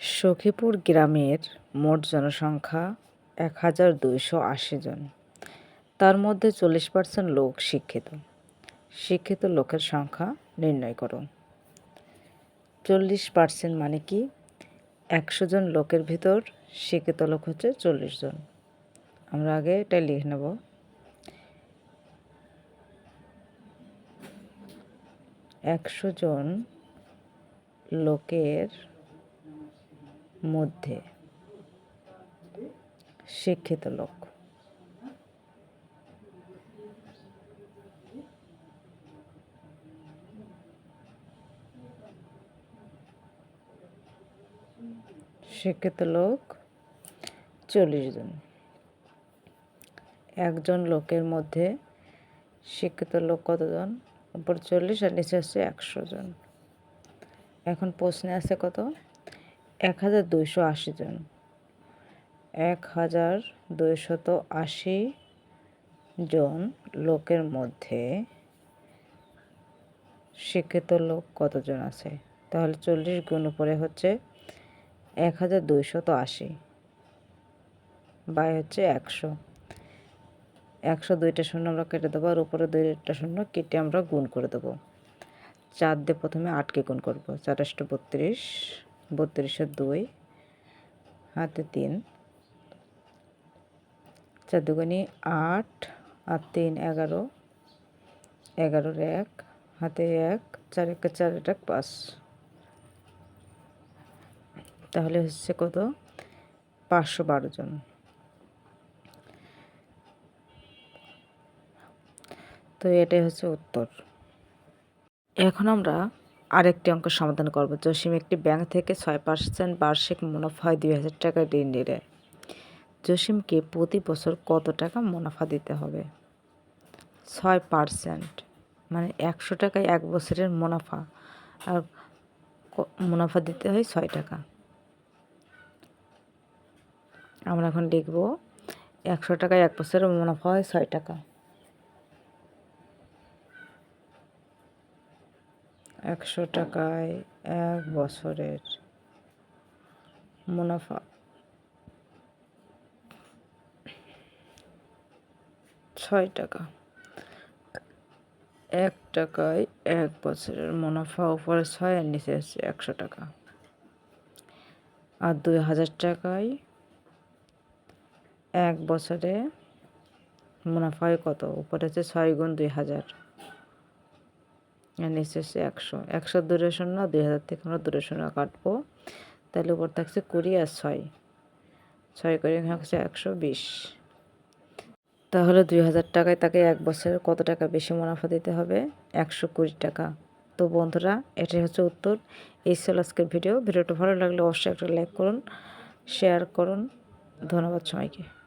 সখীপুর গ্রামের মোট জনসংখ্যা এক হাজার দুইশো আশি জন। তার মধ্যে চল্লিশ পার্সেন্ট লোক শিক্ষিত। শিক্ষিত লোকের সংখ্যা নির্ণয় করো চল্লিশ পার্সেন্ট মানে কি? একশো জন লোকের ভিতর শিক্ষিত লোক হচ্ছে চল্লিশ জন। আমরা আগে এটা লিখে নেব। একশো জন লোকের মধ্যে শিক্ষিত লোক। শিক্ষিত লোক চল্লিশ জন। একজন লোকের মধ্যে শিক্ষিত লোক কতজন? উপর চল্লিশ আর নিচে হচ্ছে একশো জন। এখন প্রশ্নে আছে কত? এক হাজার দুইশো আশি জন। এক হাজার দুইশত আশি জন লোকের মধ্যে শিক্ষিত লোক কতজন আছে? তাহলে চল্লিশ গুণ উপরে হচ্ছে এক হাজার দুইশত আশি বাই হচ্ছে একশো। একশো দুইটা শূন্য আমরা কেটে দেবো আর উপরে দুইটা শূন্য কেটে আমরা গুণ করে দেবো। চার দিয়ে প্রথমে আটকে গুণ করব চারশো বত্রিশ। বত্রিশের দুই, হাতে তিন চার দুগুনি আট আর তিন এগারো, এগারোর এক, হাতে এক, চার এক চার এক পাঁচ। তাহলে হচ্ছে কত? পাঁচশো বারো জন। তো এটাই হচ্ছে উত্তর। এখন আমরা আরেকটি অঙ্ক সমাধান করব। জসিম একটি ব্যাংক থেকে ছয় পার্সেন্ট বার্ষিক মুনাফা হয় দুই হাজার টাকা ঋণ নিলে। জসিমকে প্রতি বছর কত টাকা মুনাফা দিতে হবে? ছয় পার্সেন্ট মানে একশো টাকায় এক বছরের মুনাফা। আর মুনাফা দিতে হয় ছয় টাকা। আমরা এখন লিখব, একশো টাকায় এক বছরের মুনাফা হয় ছয় টাকা। একশো টাকায় এক বছরের মুনাফা। ছয় টাকা। এক টাকায় এক বছরের মুনাফা, উপরে ছয় আর নিচে হচ্ছে একশো টাকা। আর দুই হাজার টাকায় এক বছরে মুনাফা হয় কত? উপরে হচ্ছে ছয় গুণ দুই হাজার। নিচে হচ্ছে একশো। একশো দূরে শূন্য, দুই হাজার থেকে আমরা দূরে শূন্য কাটবো। তাহলে উপর থাকছে কুড়ি আর ছয়। ছয় করে হচ্ছে একশো বিশ। তাহলে দুই হাজার টাকায় তাকে এক বছরে কত টাকা বেশি মুনাফা দিতে হবে? একশো কুড়ি টাকা। তো বন্ধুরা, এটাই হচ্ছে উত্তর। এই ছিল আজকের ভিডিও। ভিডিওটা ভালো লাগলে অবশ্যই একটা লাইক করুন, শেয়ার করুন। ধন্যবাদ সবাইকে।